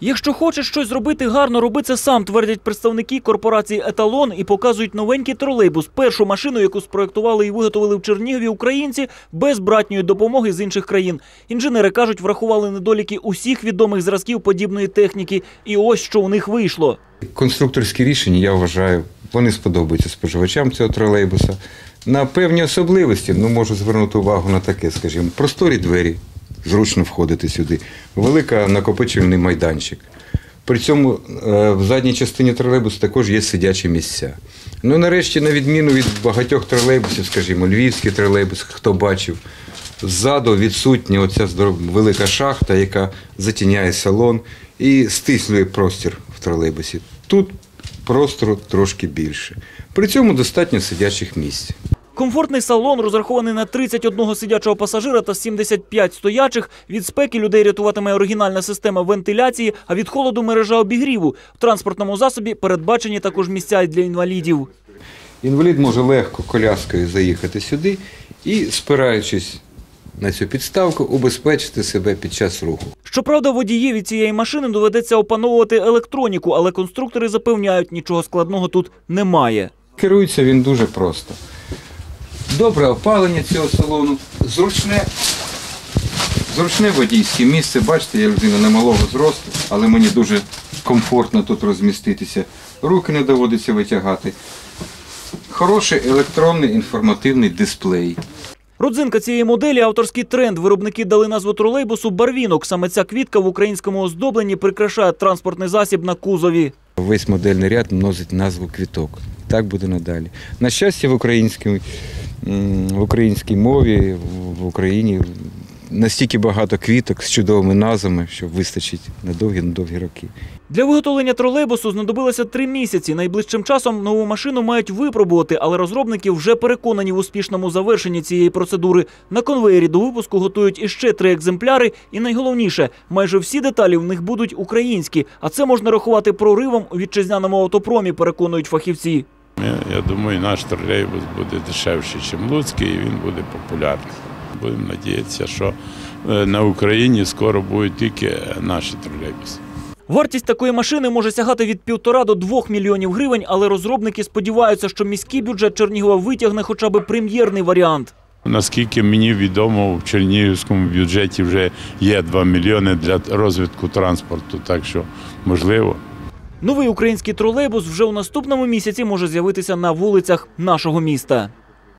Якщо хочеш щось зробити гарно, роби це сам, твердять представники корпорації Еталон і показують новенький тролейбус. Першу машину, яку спроектували і виготовили в Чернігові українці без братньої допомоги з інших країн. Інженери кажуть, врахували недоліки усіх відомих зразків подібної техніки. І ось що у них вийшло. Конструкторські рішення, я вважаю, вони сподобаються споживачам цього тролейбуса. На певні особливості, ну можу звернути увагу на таке, скажімо, просторі двері, зручно входити сюди, велика накопичувальний майданчик. При цьому е, в задній частині тролейбусу також є сидячі місця. Ну, нарешті, на відміну від багатьох тролейбусів, скажімо, львівський тролейбус, хто бачив, ззаду відсутня оця велика шахта, яка затіняє салон і стислює простір в тролейбусі. Тут простору трошки більше. При цьому достатньо сидячих місць. Комфортний салон розрахований на 31 сидячого пасажира та 75 стоячих. Від спеки людей рятуватиме оригінальна система вентиляції, а від холоду мережа обігріву. В транспортному засобі передбачені також місця для інвалідів. Інвалід може легко коляскою заїхати сюди і, спираючись на цю підставку, убезпечити себе під час руху. Щоправда, водієві цієї машини доведеться опановувати електроніку, але конструктори запевняють, нічого складного тут немає. Керується він дуже просто. Добре опалення цього салону, зручне, зручне водійське місце. Бачите, я людина немалого зросту, але мені дуже комфортно тут розміститися. Руки не доводиться витягати. Хороший електронний інформативний дисплей. Родзинка цієї моделі авторський тренд. Виробники дали назву тролейбусу барвінок. Саме ця квітка в українському оздобленні прикрашає транспортний засіб на кузові. Весь модельний ряд носить назву квіток. Так буде надалі. На щастя, в українській, м, в українській мові, в- Україні настільки багато квіток з чудовими назвами, що вистачить на довгі на довгі роки. Для виготовлення тролейбусу знадобилося три місяці. Найближчим часом нову машину мають випробувати, але розробники вже переконані в успішному завершенні цієї процедури. На конвеєрі до випуску готують іще три екземпляри. І найголовніше, майже всі деталі в них будуть українські. А це можна рахувати проривом у вітчизняному автопромі, переконують фахівці. Я, думаю, наш тролейбус буде дешевший, ніж Луцький, і він буде популярний. Будемо надіятися, що е, на Україні скоро будуть тільки наші тролейбуси. Вартість такої машини може сягати від півтора до двох мільйонів гривень, але розробники сподіваються, що міський бюджет Чернігова витягне хоча б прем'єрний варіант. Наскільки мені відомо, в Чернігівському бюджеті вже є 2 мільйони для розвитку транспорту, так що можливо. Новий український тролейбус вже у наступному місяці може з'явитися на вулицях нашого міста.